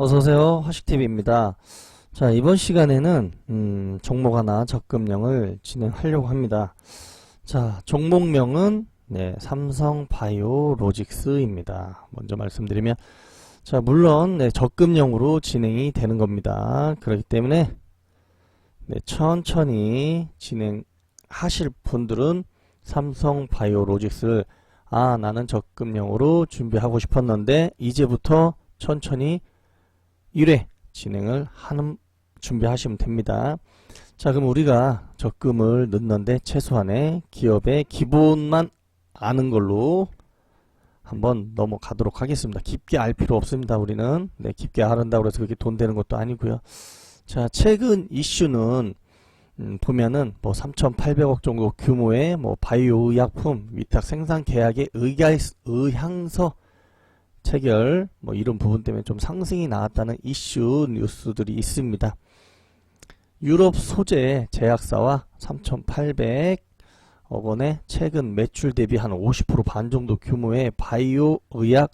어서오세요. 화식TV입니다. 자, 이번 시간에는, 음, 종목 하나 적금령을 진행하려고 합니다. 자, 종목명은, 네, 삼성 바이오 로직스입니다. 먼저 말씀드리면, 자, 물론, 네, 적금령으로 진행이 되는 겁니다. 그렇기 때문에, 네, 천천히 진행하실 분들은 삼성 바이오 로직스를, 아, 나는 적금령으로 준비하고 싶었는데, 이제부터 천천히 1회 진행을 하는 준비하시면 됩니다. 자, 그럼 우리가 적금을 넣는데 최소한의 기업의 기본만 아는 걸로 한번 넘어가도록 하겠습니다. 깊게 알 필요 없습니다. 우리는 네, 깊게 알은다고 해서 그게 돈 되는 것도 아니고요. 자, 최근 이슈는 음, 보면은 뭐 3,800억 정도 규모의 뭐 바이오 의약품 위탁 생산 계약의 의향서 체결 뭐 이런 부분 때문에 좀 상승이 나왔다는 이슈 뉴스들이 있습니다. 유럽 소재 제약사와 3,800억 원의 최근 매출 대비 한 50%반 정도 규모의 바이오 의약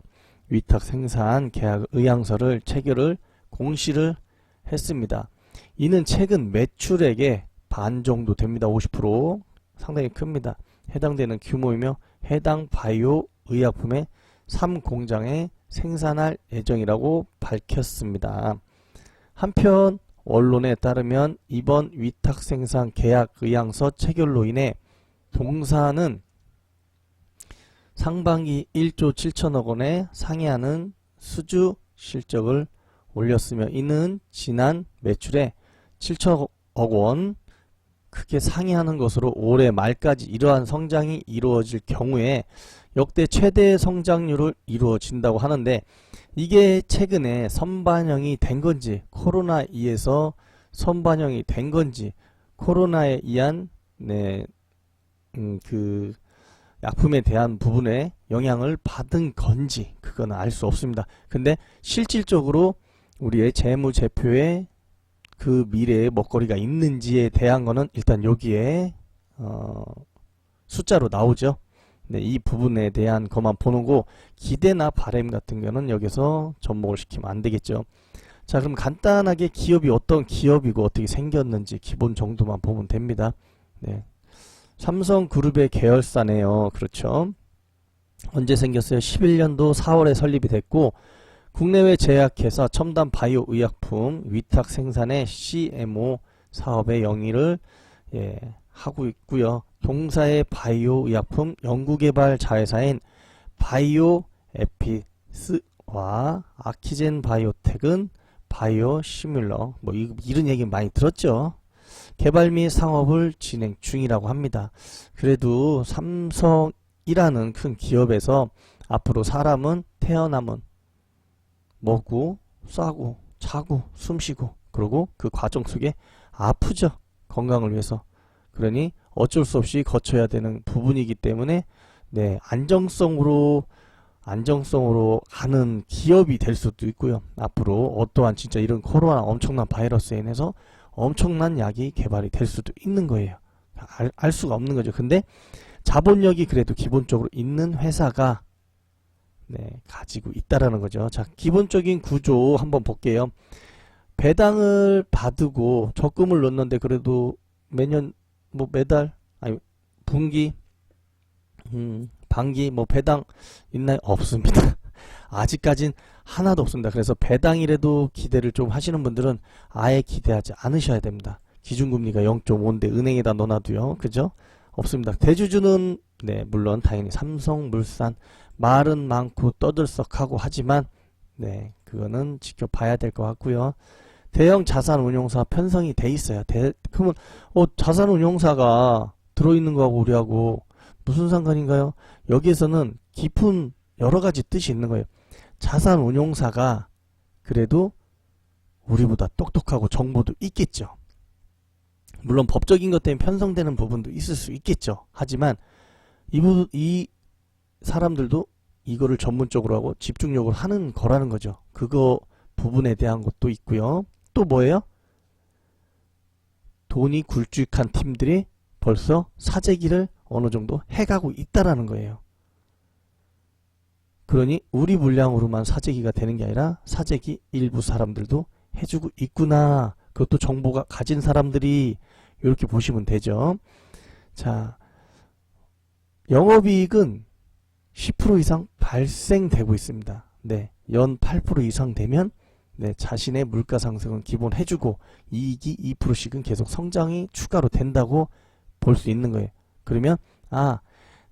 위탁 생산 계약 의향서를 체결을 공시를 했습니다. 이는 최근 매출액의 반 정도 됩니다. 50% 상당히 큽니다. 해당되는 규모이며 해당 바이오 의약품의 3공장에 생산할 예정이라고 밝혔습니다. 한편 언론에 따르면 이번 위탁 생산 계약 의향서 체결로 인해 동사는 상반기 1조 7천억 원에 상회하는 수주 실적을 올렸으며 이는 지난 매출에 7천억 원 크게 상회하는 것으로 올해 말까지 이러한 성장이 이루어질 경우에 역대 최대 성장률을 이루어진다고 하는데 이게 최근에 선반영이 된 건지 코로나2에서 선반영이 된 건지 코로나에 의한 네, 음, 그 약품에 대한 부분에 영향을 받은 건지 그거는 알수 없습니다. 근데 실질적으로 우리의 재무제표에 그 미래의 먹거리가 있는지에 대한 거는 일단 여기에 어, 숫자로 나오죠. 네, 이 부분에 대한 것만 보는 거 기대나 바램 같은 거는 여기서 접목을 시키면 안 되겠죠. 자, 그럼 간단하게 기업이 어떤 기업이고 어떻게 생겼는지 기본 정도만 보면 됩니다. 네. 삼성그룹의 계열사네요. 그렇죠. 언제 생겼어요? 11년도 4월에 설립이 됐고 국내외 제약회사 첨단 바이오 의약품 위탁 생산의 CMO 사업의 영위를 예, 하고 있고요. 동사의 바이오 의약품 연구개발 자회사인 바이오 에피스와 아키젠 바이오텍은 바이오 시뮬러 뭐 이런 얘기 많이 들었죠. 개발 및 상업을 진행 중이라고 합니다. 그래도 삼성이라는 큰 기업에서 앞으로 사람은 태어나면 먹고 싸고 자고 숨쉬고 그리고 그 과정 속에 아프죠. 건강을 위해서. 그러니 어쩔 수 없이 거쳐야 되는 부분이기 때문에 네, 안정성으로 안정성으로 가는 기업이 될 수도 있고요. 앞으로 어떠한 진짜 이런 코로나 엄청난 바이러스에 인해서 엄청난 약이 개발이 될 수도 있는 거예요. 알, 알 수가 없는 거죠. 근데 자본력이 그래도 기본적으로 있는 회사가 네, 가지고 있다라는 거죠. 자, 기본적인 구조 한번 볼게요. 배당을 받고 적금을 넣는데 그래도 매년 뭐 매달 아니 분기 음, 반기 뭐 배당 있나요? 없습니다. 아직까진 하나도 없습니다. 그래서 배당이라도 기대를 좀 하시는 분들은 아예 기대하지 않으셔야 됩니다. 기준금리가 0.5인데 은행에다 넣어놔도요. 그죠? 없습니다. 대주주는 네 물론 당연히 삼성물산 말은 많고 떠들썩하고 하지만 네 그거는 지켜봐야 될 것 같고요. 대형 자산운용사 편성이 돼 있어요. 대, 그러면 어, 자산운용사가 들어있는 거하고 우리하고 무슨 상관인가요? 여기에서는 깊은 여러 가지 뜻이 있는 거예요. 자산운용사가 그래도 우리보다 똑똑하고 정보도 있겠죠. 물론 법적인 것 때문에 편성되는 부분도 있을 수 있겠죠. 하지만 이, 부, 이 사람들도 이거를 전문적으로 하고 집중력으로 하는 거라는 거죠. 그거 부분에 대한 것도 있고요. 또 뭐예요? 돈이 굵직한 팀들이 벌써 사재기를 어느 정도 해가고 있다라는 거예요. 그러니 우리 물량으로만 사재기가 되는 게 아니라 사재기 일부 사람들도 해주고 있구나. 그것도 정보가 가진 사람들이 이렇게 보시면 되죠. 자, 영업이익은 10% 이상 발생되고 있습니다. 네, 연 8% 이상 되면 네, 자신의 물가 상승은 기본 해주고 이익이 2%씩은 계속 성장이 추가로 된다고 볼 수 있는 거예요. 그러면 아,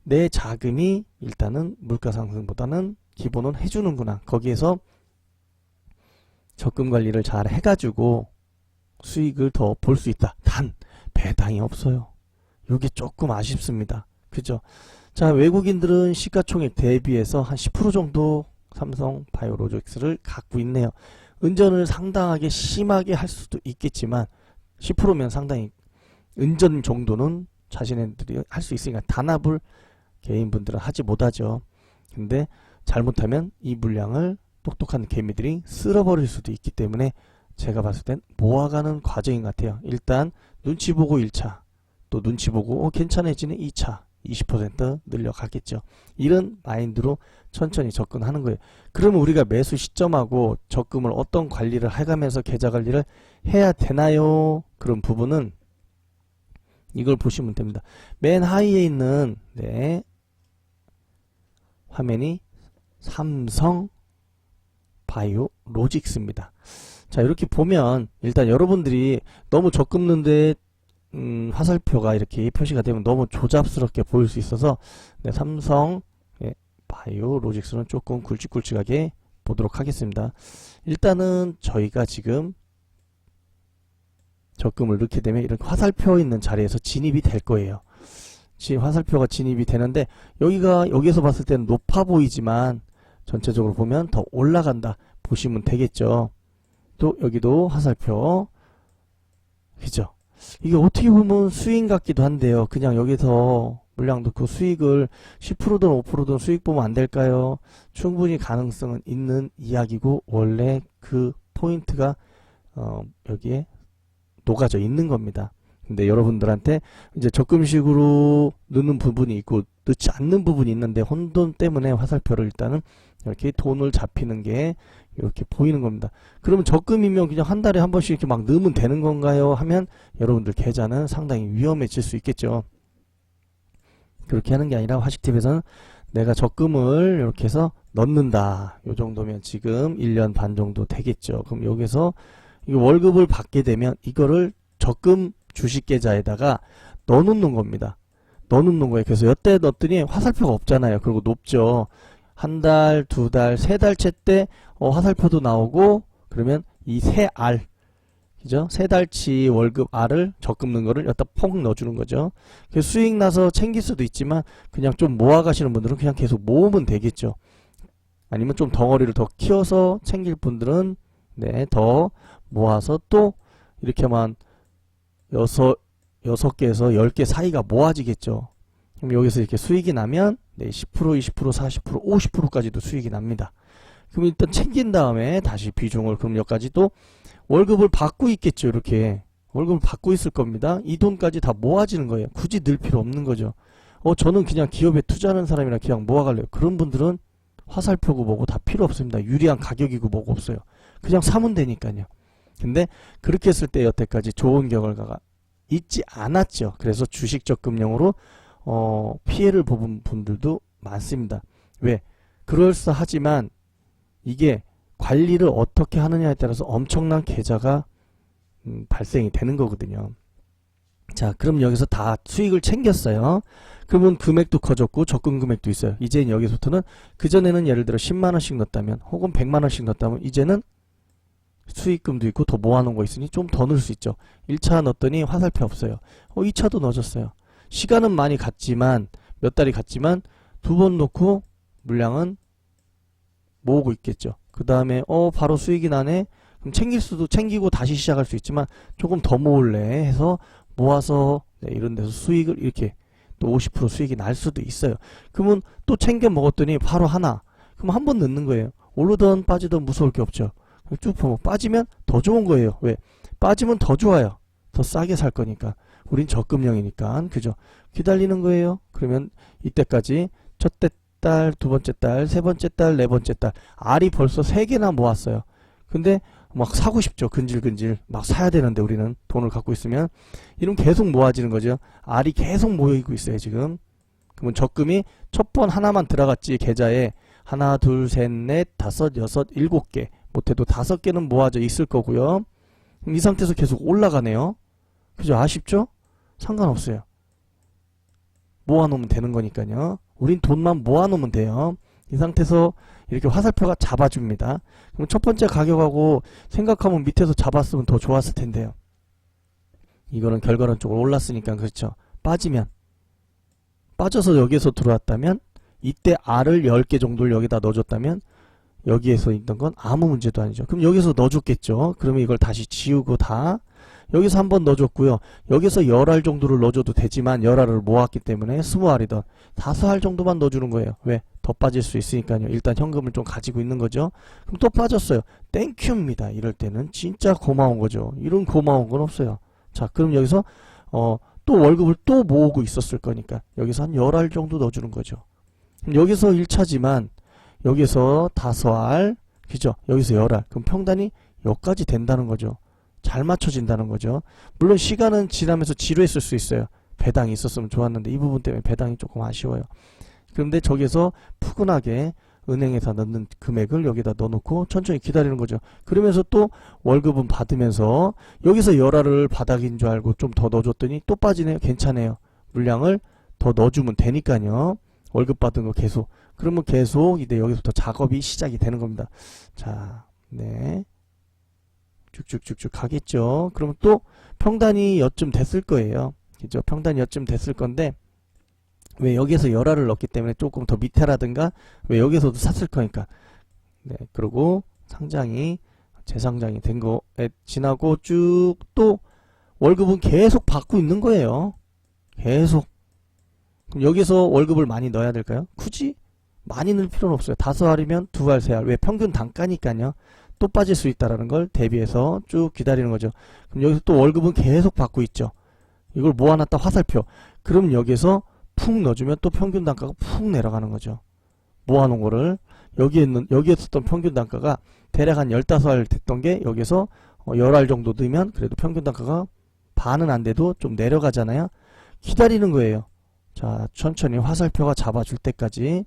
내 자금이 일단은 물가 상승보다는 기본은 해주는구나. 거기에서 적금 관리를 잘 해가지고 수익을 더 볼 수 있다. 단 배당이 없어요. 이게 조금 아쉽습니다. 그죠? 자, 외국인들은 시가총액 대비해서 한 10% 정도 삼성 바이오로직스를 갖고 있네요. 은전을 상당하게 심하게 할 수도 있겠지만 10%면 상당히 은전 정도는 자신들이 할 수 있으니까 단합을 개인분들은 하지 못하죠. 근데 잘못하면 이 물량을 똑똑한 개미들이 쓸어버릴 수도 있기 때문에 제가 봤을 땐 모아가는 과정인 것 같아요. 일단 눈치 보고 1차, 또 눈치 보고 어, 괜찮아지는 2차, 20% 늘려가겠죠. 이런 마인드로 천천히 접근하는 거예요. 그러면 우리가 매수 시점하고 적금을 어떤 관리를 해가면서 계좌 관리를 해야 되나요? 그런 부분은 이걸 보시면 됩니다. 맨 하위에 있는 네, 화면이 삼성 바이오 로직스입니다. 자 이렇게 보면 일단 여러분들이 너무 적금 넣는데 음, 화살표가 이렇게 표시가 되면 너무 조잡스럽게 보일 수 있어서 네, 삼성 예, 바이오 로직스는 조금 굵직굵직하게 보도록 하겠습니다. 일단은 저희가 지금 적금을 넣게 되면 이런 화살표 있는 자리에서 진입이 될 거예요. 지금 화살표가 진입이 되는데 여기가 여기서 봤을 때는 높아 보이지만 전체적으로 보면 더 올라간다 보시면 되겠죠. 또 여기도 화살표 그죠? 이게 어떻게 보면 수익 같기도 한데요. 그냥 여기서 물량 넣고 수익을 10%든 5%든 수익 보면 안 될까요? 충분히 가능성은 있는 이야기고 원래 그 포인트가 어, 여기에 녹아져 있는 겁니다. 근데 여러분들한테 이제 적금식으로 넣는 부분이 있고 넣지 않는 부분이 있는데 혼돈 때문에 화살표를 일단은 이렇게 돈을 잡히는 게 이렇게 보이는 겁니다. 그러면 적금이면 그냥 한 달에 한 번씩 이렇게 막 넣으면 되는 건가요? 하면 여러분들 계좌는 상당히 위험해질 수 있겠죠. 그렇게 하는 게 아니라 화식팁에서는 내가 적금을 이렇게 해서 넣는다. 요 정도면 지금 1년 반 정도 되겠죠. 그럼 여기서 이 월급을 받게 되면 이거를 적금 주식 계좌에다가 넣어놓는 겁니다. 넣어놓는 거예요. 그래서 여태 넣었더니 화살표가 없잖아요. 그리고 높죠. 한 달, 두 달, 세 달째 때 어, 화살표도 나오고 그러면 이 세 알, 그죠? 세 달치 월급 알을 적금 넣은 거를 여기다 폭 넣어주는 거죠. 그래서 수익 나서 챙길 수도 있지만 그냥 좀 모아 가시는 분들은 그냥 계속 모으면 되겠죠. 아니면 좀 덩어리를 더 키워서 챙길 분들은 네, 더 모아서 또 이렇게만 여섯 여섯 개에서 열 개 사이가 모아지겠죠. 그럼 여기서 이렇게 수익이 나면 네, 10%, 20%, 40%, 50%까지도 수익이 납니다. 그럼 일단 챙긴 다음에 다시 비중을 여기까지 또 월급을 받고 있겠죠. 이렇게 월급을 받고 있을 겁니다. 이 돈까지 다 모아지는 거예요. 굳이 늘 필요 없는 거죠. 어 저는 그냥 기업에 투자하는 사람이라 그냥 모아갈래요. 그런 분들은 화살표고 뭐고 다 필요 없습니다. 유리한 가격이고 뭐고 없어요. 그냥 사면 되니까요. 근데 그렇게 했을 때 여태까지 좋은 결과가 있지 않았죠. 그래서 주식 적금용으로 어, 피해를 보은 분들도 많습니다. 왜? 그럴싸하지만 이게 관리를 어떻게 하느냐에 따라서 엄청난 계좌가 음, 발생이 되는 거거든요. 자, 그럼 여기서 다 수익을 챙겼어요. 그러면 금액도 커졌고 적금 금액도 있어요. 이제 여기서부터는 그전에는 예를 들어 10만원씩 넣었다면 혹은 100만원씩 넣었다면 이제는 수익금도 있고 더 모아놓은 거 있으니 좀 더 넣을 수 있죠. 1차 넣었더니 화살표 없어요. 어, 2차도 넣어줬어요. 시간은 많이 갔지만 몇 달이 갔지만 두 번 넣고 물량은 모으고 있겠죠. 그 다음에 어 바로 수익이 나네. 그럼 챙길 수도 챙기고 다시 시작할 수 있지만 조금 더 모을래 해서 모아서 네, 이런 데서 수익을 이렇게 또 50% 수익이 날 수도 있어요. 그러면 또 챙겨 먹었더니 바로 하나. 그럼 한 번 넣는 거예요. 오르던 빠지던 무서울 게 없죠. 쭉 보면 빠지면 더 좋은 거예요. 왜? 빠지면 더 좋아요. 더 싸게 살 거니까. 우린 적금형이니까. 그죠? 기다리는 거예요. 그러면 이때까지 첫때 달, 두 번째 달, 세 번째 달, 네 번째 달. 알이 벌써 세 개나 모았어요. 근데 막 사고 싶죠. 근질근질. 막 사야 되는데 우리는 돈을 갖고 있으면. 이러면 계속 모아지는 거죠. 알이 계속 모이고 있어요, 지금. 그러면 적금이 첫 번 하나만 들어갔지, 계좌에. 하나, 둘, 셋, 넷, 다섯, 여섯, 일곱 개. 못해도 다섯 개는 모아져 있을 거고요. 이 상태에서 계속 올라가네요. 그죠? 아쉽죠? 상관없어요. 모아놓으면 되는 거니까요. 우린 돈만 모아놓으면 돼요. 이 상태에서 이렇게 화살표가 잡아줍니다. 그럼 첫 번째 가격하고 생각하면 밑에서 잡았으면 더 좋았을 텐데요. 이거는 결과론적으로 올랐으니까 그렇죠. 빠지면 빠져서 여기에서 들어왔다면 이때 R을 10개 정도를 여기다 넣어줬다면 여기에서 있던 건 아무 문제도 아니죠. 그럼 여기서 넣어줬겠죠. 그러면 이걸 다시 지우고 다 여기서 한 번 넣어줬고요. 여기서 10알 정도를 넣어줘도 되지만 10알을 모았기 때문에 20알이던 5알 정도만 넣어주는 거예요. 왜? 더 빠질 수 있으니까요. 일단 현금을 좀 가지고 있는 거죠. 그럼 또 빠졌어요. 땡큐입니다. 이럴 때는 진짜 고마운 거죠. 이런 고마운 건 없어요. 자, 그럼 여기서 어, 또 월급을 또 모으고 있었을 거니까 여기서 한 10알 정도 넣어주는 거죠. 여기서 1차지만 여기서 5알 그죠? 여기서 10알 그럼 평단이 여기까지 된다는 거죠. 잘 맞춰진다는 거죠. 물론 시간은 지나면서 지루했을 수 있어요. 배당이 있었으면 좋았는데 이 부분 때문에 배당이 조금 아쉬워요. 그런데 저기서 푸근하게 은행에서 넣는 금액을 여기다 넣어놓고 천천히 기다리는 거죠. 그러면서 또 월급은 받으면서 여기서 열알을 바닥인 줄 알고 좀 더 넣어줬더니 또 빠지네요. 괜찮아요. 물량을 더 넣어주면 되니까요. 월급 받은 거 계속. 그러면 계속 이제 여기서부터 작업이 시작이 되는 겁니다. 자, 네. 쭉쭉쭉쭉 가겠죠. 그러면 또 평단이 여쯤 됐을 거예요. 그죠? 평단이 여쯤 됐을 건데 왜 여기서 열알을 넣기 때문에 조금 더 밑에라든가 왜 여기서도 샀을 거니까 네 그리고 상장이 재상장이 된 거에 지나고 쭉 또 월급은 계속 받고 있는 거예요 계속 그럼 여기서 월급을 많이 넣어야 될까요? 굳이 많이 넣을 필요는 없어요 다섯 알이면 두 알, 세 알. 왜 평균 단가니까요 또 빠질 수 있다라는 걸 대비해서 쭉 기다리는 거죠 그럼 여기서 또 월급은 계속 받고 있죠 이걸 모아놨다 화살표 그럼 여기서 푹 넣어주면 또 평균 단가가 푹 내려가는 거죠. 모아놓은 거를 여기에 있는 여기에 썼던 평균 단가가 대략 한 15알 됐던 게 여기서 어, 10알 정도 넣으면 그래도 평균 단가가 반은 안 돼도 좀 내려가잖아요. 기다리는 거예요. 자, 천천히 화살표가 잡아줄 때까지.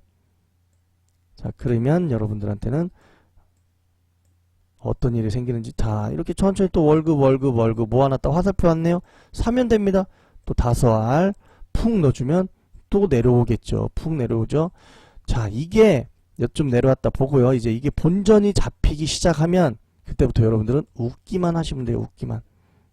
자, 그러면 여러분들한테는 어떤 일이 생기는지 자, 이렇게 천천히 또 월급 월급 월급 모아놨다 화살표 왔네요. 사면 됩니다. 또 다섯 알 푹 넣어주면 또 내려오겠죠. 푹 내려오죠. 자, 이게 좀 내려왔다 보고요. 이제 이게 본전이 잡히기 시작하면 그때부터 여러분들은 웃기만 하시면 돼요. 웃기만.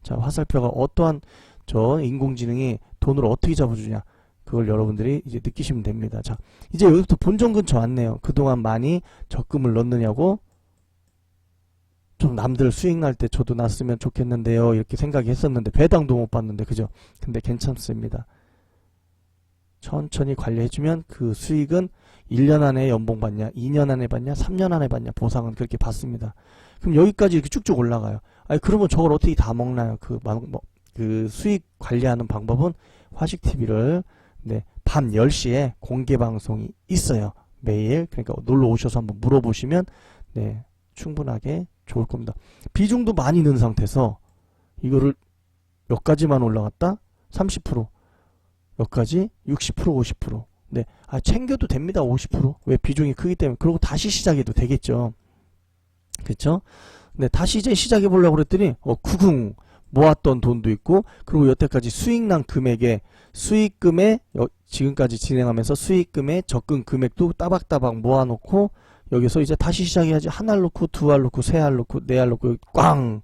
자, 화살표가 어떠한 저 인공지능이 돈을 어떻게 잡아주냐. 그걸 여러분들이 이제 느끼시면 됩니다. 자, 이제 여기부터 본전 근처 왔네요. 그동안 많이 적금을 넣느냐고 좀 남들 수익 날 때 저도 났으면 좋겠는데요. 이렇게 생각했었는데 배당도 못 받는데 그죠? 근데 괜찮습니다. 천천히 관리해주면 그 수익은 1년 안에 연봉 받냐, 2년 안에 받냐, 3년 안에 받냐, 보상은 그렇게 받습니다. 그럼 여기까지 이렇게 쭉쭉 올라가요. 아니, 그러면 저걸 어떻게 다 먹나요? 그, 뭐, 그 수익 관리하는 방법은 화식TV를, 네, 밤 10시에 공개 방송이 있어요. 매일. 그러니까 놀러 오셔서 한번 물어보시면, 네, 충분하게 좋을 겁니다. 비중도 많이 는 상태에서 이거를 몇 가지만 올라갔다? 30%. 여기까지? 60% 50% 네, 아 챙겨도 됩니다 50%왜 비중이 크기 때문에. 그리고 다시 시작해도 되겠죠. 그쵸? 네 다시 이제 시작해 보려고 그랬더니 어 구궁 모았던 돈도 있고 그리고 여태까지 수익난 금액에 수익금에 여, 지금까지 진행하면서 수익금에 적금 금액도 따박따박 모아놓고 여기서 이제 다시 시작해야지 한 알 놓고 두 알 놓고 세 알 놓고 네 알 놓고 꽝!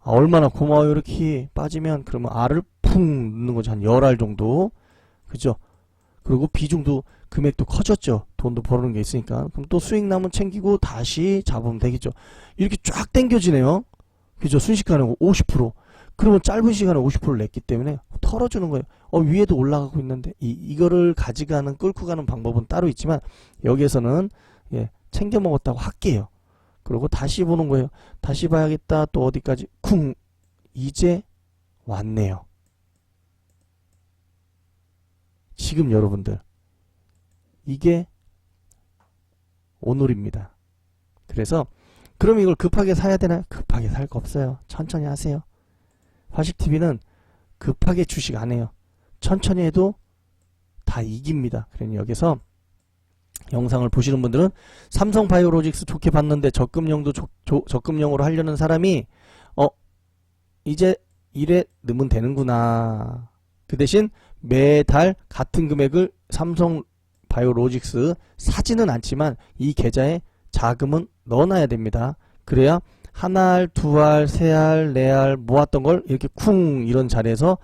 아, 얼마나 고마워요. 이렇게 빠지면 그러면 알을 푹 넣는 거죠. 한 열 알 정도. 그죠? 그리고 비중도 금액도 커졌죠. 돈도 벌어는 게 있으니까. 그럼 또 수익 남은 챙기고 다시 잡으면 되겠죠. 이렇게 쫙 당겨지네요. 그죠? 순식간에 50% 그러면 짧은 시간에 50%를 냈기 때문에 털어주는 거예요. 어 위에도 올라가고 있는데 이, 이거를 가져가는 끌고 가는 방법은 따로 있지만 여기에서는 예 챙겨 먹었다고 할게요 그리고 다시 보는 거예요. 다시 봐야겠다. 또 어디까지 쿵 이제 왔네요. 지금 여러분들 이게 오늘입니다. 그래서 그럼 이걸 급하게 사야 되나요? 급하게 살 거 없어요. 천천히 하세요. 화식TV는 급하게 주식 안 해요. 천천히 해도 다 이깁니다. 그러니 여기서 영상을 보시는 분들은 삼성 바이오로직스 좋게 봤는데 적금형도 조- 조- 적금형으로 하려는 사람이 어 이제 이래 넣으면 되는구나. 그 대신 매달 같은 금액을 삼성 바이오로직스 사지는 않지만 이 계좌에 자금은 넣어놔야 됩니다. 그래야 한 알, 두 알, 세 알, 네 알 모았던 걸 이렇게 쿵 이런 자리에서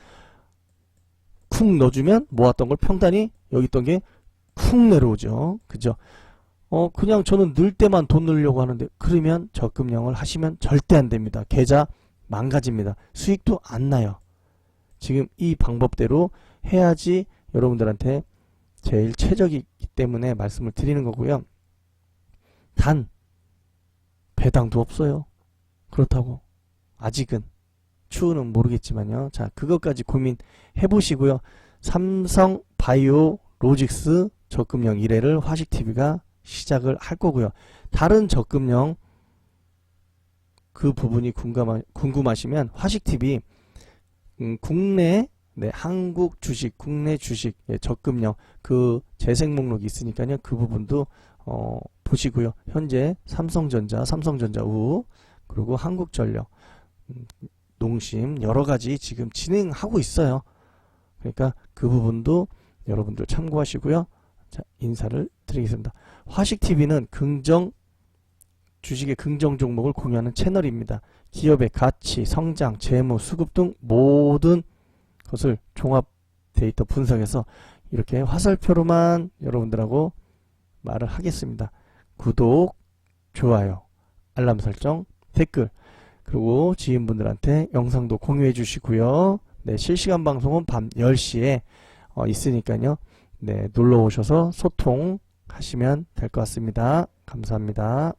쿵 넣어주면 모았던 걸 평단이 여기 있던 게 쿵 내려오죠. 그죠? 어, 그냥 저는 늘 때만 돈 넣으려고 하는데, 그러면 적금형을 하시면 절대 안 됩니다. 계좌 망가집니다. 수익도 안 나요. 지금 이 방법대로 해야지 여러분들한테 제일 최적이기 때문에 말씀을 드리는 거고요. 단, 배당도 없어요. 그렇다고. 아직은. 추후는 모르겠지만요. 자, 그것까지 고민해 보시고요. 삼성 바이오 로직스 적금형 1회를 화식TV가 시작을 할 거고요. 다른 적금형 그 부분이 궁금하, 궁금하 시면 화식TV 음, 국내 네, 한국 주식, 국내 주식 예, 적금형 그 재생 목록이 있으니까요. 그 부분도 어, 보시고요. 현재 삼성전자, 삼성전자 우 그리고 한국전력, 음, 농심 여러 가지 지금 진행하고 있어요. 그러니까 그 부분도 여러분들 참고하시고요. 자, 인사를 드리겠습니다. 화식TV는 긍정, 주식의 긍정 종목을 공유하는 채널입니다. 기업의 가치, 성장, 재무, 수급 등 모든 것을 종합 데이터 분석해서 이렇게 화살표로만 여러분들하고 말을 하겠습니다. 구독, 좋아요, 알람 설정, 댓글, 그리고 지인분들한테 영상도 공유해 주시고요. 네, 실시간 방송은 밤 10시에 어, 있으니까요. 네, 놀러 오셔서 소통하시면 될 것 같습니다. 감사합니다.